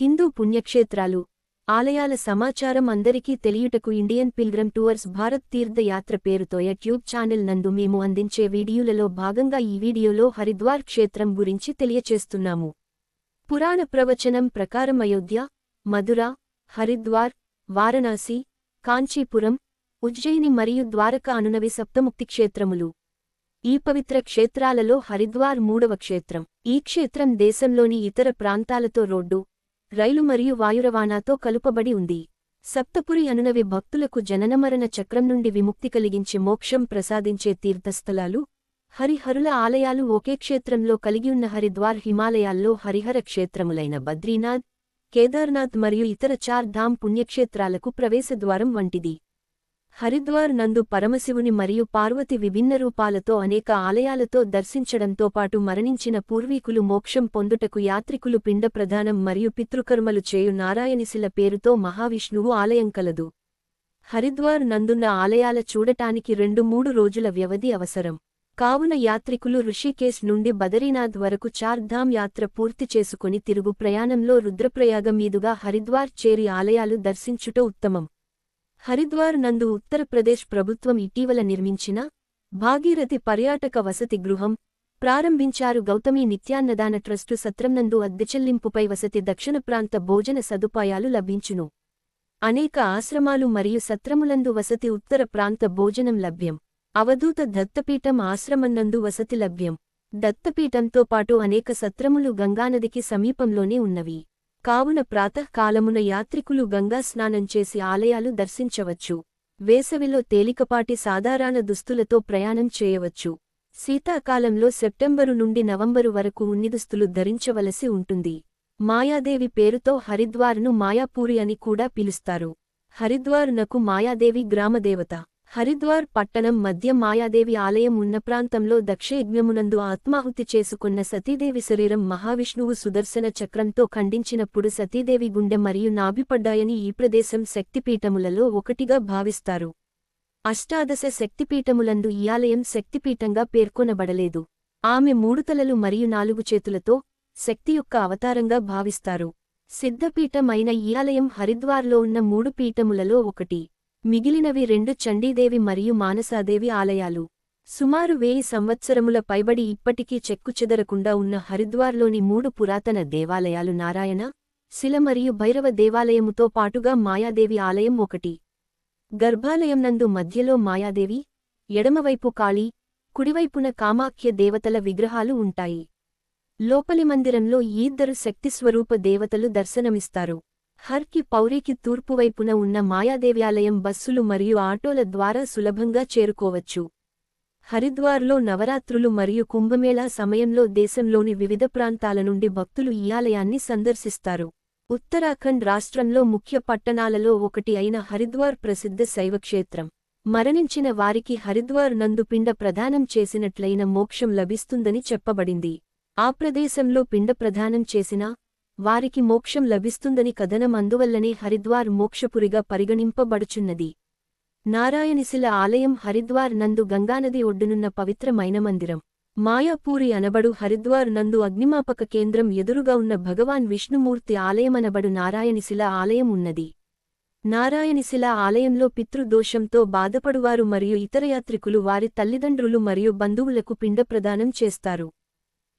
హిందూ పుణ్యక్షేత్రాలు ఆలయాల సమాచారం అందరికీ తెలియుటకు Indian pilgrim tours Bharat Tirthayatra పేరుతో యూట్యూబ్ ఛానల్ నందు మేము అందించే వీడియోలలో భాగంగా ఈ వీడియోలో హరిద్వార్ క్షేత్రం గురించి తెలియచేస్తున్నాము. పురాణ ప్రవచనం ప్రకారం అయోధ్య మధుర హరిద్వార్ వారణాసి కాంచీపురం ఉజ్జయిని మరియు ద్వారక అనునవి సప్తముక్తి క్షేత్రములు. ఈ పవిత్ర క్షేత్రాలలో హరిద్వార్ మూడవ క్షేత్రం. ఈ క్షేత్రం దేశంలోని ఇతర ప్రాంతాలతో రోడ్డు రైలు మరియు వాయురవాణాతో కలుపబడి ఉంది. సప్తపురి అనునవి భక్తులకు జననమరణ చక్రం నుండి విముక్తి కలిగించే మోక్షం ప్రసాదించే తీర్థస్థలాలు హరిహరుల ఆలయాలు ఒకే క్షేత్రంలో కలిగియున్న హరిద్వార్ హిమాలయాల్లో హరిహర క్షేత్రములైన బద్రీనాథ్ కేదార్నాథ్ మరియు ఇతర చార్ ధామ్ పుణ్యక్షేత్రాలకు ప్రవేశద్వారం వంటిది. హరిద్వార్ నందు పరమశివుని మరియు పార్వతి విభిన్న రూపాలతో అనేక ఆలయాలతో దర్శించడంతో పాటు మరణించిన పూర్వీకులు మోక్షం పొందుటకు యాత్రికులు పిండ ప్రదానం మరియు పితృకర్మలు చేయు నారాయణిశిల పేరుతో మహావిష్ణువు ఆలయం కలదు. హరిద్వార్ నందున్న ఆలయాల చూడటానికి రెండు మూడు రోజుల వ్యవధి అవసరం. కావున యాత్రికులు ఋషికేశ్ నుండి బదరీనాథ్ వరకు చార్ధామ్ యాత్ర పూర్తి చేసుకుని తిరుగు ప్రయాణంలో రుద్రప్రయాగ మీదుగా హరిద్వార్ చేరి ఆలయాలు దర్శించుట ఉత్తమం. హరిద్వార్ నందు ఉత్తరప్రదేశ్ ప్రభుత్వం ఇటీవల నిర్మించిన భాగీరథి పర్యాటక వసతి గృహం ప్రారంభించారు గౌతమి నిత్యాన్నదాన ట్రస్టు సత్రంనందు అద్దె చెల్లింపుపై వసతి దక్షిణ ప్రాంత భోజన సదుపాయాలు లభించును. అనేక ఆశ్రమాలు మరియు సత్రములందు వసతి ఉత్తర ప్రాంత భోజనం లభ్యం. అవధూత దత్తపీఠం ఆశ్రమన్నందు వసతి లభ్యం. దత్తపీఠంతో పాటు అనేక సత్రములు గంగానదికి సమీపంలోనే ఉన్నవి. కావున ప్రాతఃకాలమున యాత్రికులు గంగా స్నానం చేసి ఆలయాలు దర్శించవచ్చు. వేసవిలో తేలికపాటి సాధారణ దుస్తులతో ప్రయాణం చేయవచ్చు. శీతాకాలంలో సెప్టెంబరు నుండి నవంబరు వరకు ఉన్నిదుస్తులు ధరించవలసి ఉంటుంది. మాయాదేవి పేరుతో హరిద్వార్ను మాయాపూరి అని కూడా పిలుస్తారు. హరిద్వార్ నకు మాయాదేవి గ్రామదేవత. హరిద్వార్ పట్టణం మధ్య మాయాదేవి ఆలయం ఉన్న ప్రాంతంలో దక్షయజ్ఞమునందు ఆత్మాహుతి చేసుకున్న సతీదేవి శరీరం మహావిష్ణువు సుదర్శన చక్రంతో ఖండించినప్పుడు సతీదేవి గుండె మరియు నాభిపడ్డాయని ఈ ప్రదేశం శక్తిపీఠములలో ఒకటిగా భావిస్తారు. అష్టాదశ శక్తిపీఠములందు ఈ ఆలయం శక్తిపీఠంగా పేర్కొనబడలేదు. ఆమె మూడు తలలు మరియు నాలుగు చేతులతో శక్తి యొక్క అవతారంగా భావిస్తారు. సిద్ధపీఠం అయిన ఈ ఆలయం హరిద్వార్లో ఉన్న మూడు పీఠములలో ఒకటి. మిగిలినవి రెండు చండీదేవి మరియు మానసాదేవి ఆలయాలు. సుమారు వేయి సంవత్సరముల పైబడి ఇప్పటికీ చెక్కుచెదరకుండా ఉన్న హరిద్వార్లోని మూడు పురాతన దేవాలయాలు నారాయణ శిల మరియు భైరవ దేవాలయముతో పాటుగా మాయాదేవి ఆలయం ఒకటి. గర్భాలయం నందు మధ్యలో మాయాదేవి ఎడమవైపు కాళీ కుడివైపున కామాఖ్య దేవతల విగ్రహాలు ఉంటాయి. లోపలి మందిరంలో ఈ ఇద్దరు శక్తిస్వరూప దేవతలు దర్శనమిస్తారు. హర్కి పౌరికి తూర్పువైపున ఉన్న మాయాదేవ్యాలయం బస్సులు మరియు ఆటోల ద్వారా సులభంగా చేరుకోవచ్చు. హరిద్వార్లో నవరాత్రులు మరియు కుంభమేళా సమయంలో దేశంలోని వివిధ ప్రాంతాల నుండి భక్తులు ఈ ఆలయాన్ని సందర్శిస్తారు. ఉత్తరాఖండ్ రాష్ట్రంలో ముఖ్య పట్టణాలలో ఒకటి అయిన హరిద్వార్ ప్రసిద్ధ శైవక్షేత్రం. మరణించిన వారికి హరిద్వార్ నందు పిండ ప్రదానం చేసినట్లయిన మోక్షం లభిస్తుందని చెప్పబడింది. ఆ ప్రదేశంలో పిండ ప్రదానం చేసినా వారికి మోక్షం లభిస్తుందని కథనం అందువల్లనే హరిద్వార్ మోక్షపురిగా పరిగణింపబడుచున్నది. నారాయణిశిల ఆలయం హరిద్వార్ నందు గంగానది ఒడ్డునున్న పవిత్రమైన మందిరం మాయాపూరి అనబడు హరిద్వార్ నందు అగ్నిమాపక కేంద్రం ఎదురుగా ఉన్న భగవాన్ విష్ణుమూర్తి ఆలయమనబడు నారాయణిశిల ఆలయం ఉన్నది. నారాయణిశిల ఆలయంలో పితృదోషంతో బాధపడువారు మరియు ఇతర యాత్రికులు వారి తల్లిదండ్రులు మరియు బంధువులకు పిండ ప్రదానం చేస్తారు.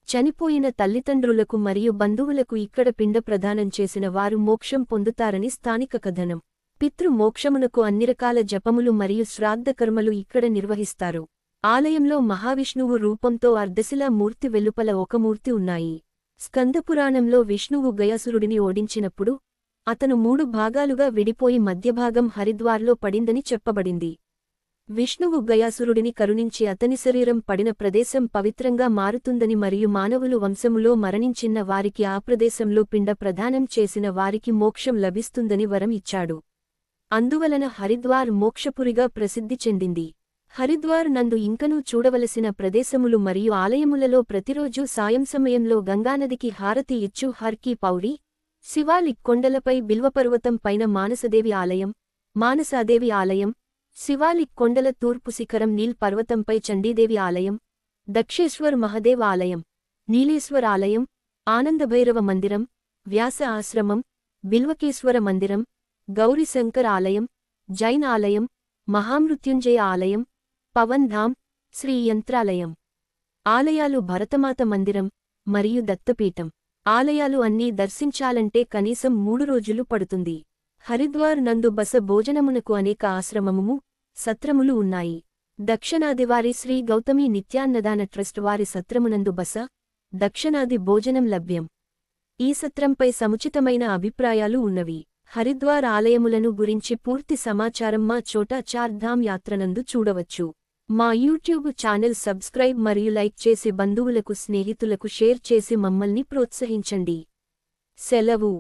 చనిపోయిన తల్లిదండ్రులకు మరియు బంధువులకు ఇక్కడ పిండ ప్రదానం చేసిన వారు మోక్షం పొందుతారని స్థానిక కథనం. పితృ మోక్షమునకు అన్ని రకాల జపములు మరియు శ్రాద్ధకర్మలు ఇక్కడ నిర్వహిస్తారు. ఆలయంలో మహావిష్ణువు రూపంతో అర్ధశిలా మూర్తి వెలుపల ఒక మూర్తి ఉన్నాయి. స్కందపురాణంలో విష్ణువు గయాసురుడిని ఓడించినప్పుడు అతను మూడు భాగాలుగా విడిపోయి మధ్యభాగం హరిద్వార్లో పడిందని చెప్పబడింది. విష్ణువు గయాసురుడిని కరుణించి అతని శరీరం పడిన ప్రదేశం పవిత్రంగా మారుతుందని మరియు మానవులు వంశములో మరణించిన వారికి ఆ ప్రదేశంలో పిండ ప్రదానం చేసిన వారికి మోక్షం లభిస్తుందని వరం ఇచ్చాడు. అందువలన హరిద్వార్ మోక్షపురిగా ప్రసిద్ధి చెందింది. హరిద్వార్ నందు ఇంకనూ చూడవలసిన ప్రదేశములు మరియు ఆలయములలో ప్రతిరోజూ సాయం సమయంలో గంగానదికి హారతి ఇచ్చు హర్కీ పౌడి శివాలిక్ కొండలపై బిల్వపర్వతం పైన మానసదేవి ఆలయం మానసాదేవి ఆలయం శివాలిక్ కొండల తూర్పు శిఖరం నీల్ పర్వతంపై చండీదేవి ఆలయం దక్షేశ్వర్ మహదేవ్ ఆలయం నీలేశ్వర్ ఆలయం ఆనందభైరవ మందిరం వ్యాస ఆశ్రమం బిల్వకేశ్వర మందిరం గౌరీశంకర్ ఆలయం జైన్ ఆలయం మహామృత్యుంజయ ఆలయం పవన్ ధామ్ శ్రీ యంత్రాలయం. ఆలయాలు భరతమాత మందిరం మరియు దత్తపీఠం. ఆలయాలు అన్నీ దర్శించాలంటే కనీసం మూడు రోజులు పడుతుంది. హరిద్వార్ నందు బస భోజనమునకు అనేక ఆశ్రమముము సత్రములు ఉన్నాయి. దక్షిణాదివారి శ్రీ గౌతమి నిత్యాన్నదాన ట్రస్ట్ వారి సత్రమునందు బస దక్షిణాది భోజనం లభ్యం. ఈ సత్రంపై సముచితమైన అభిప్రాయాలు ఉన్నవి. హరిద్వార్ ఆలయములను గురించి పూర్తి సమాచారం మా చోట చార్ధామ్ యాత్రనందు చూడవచ్చు. మా యూట్యూబ్ ఛానల్ సబ్స్క్రైబ్ మరియు లైక్ చేసి బంధువులకు స్నేహితులకు షేర్ చేసి మమ్మల్ని ప్రోత్సహించండి. సెలవు.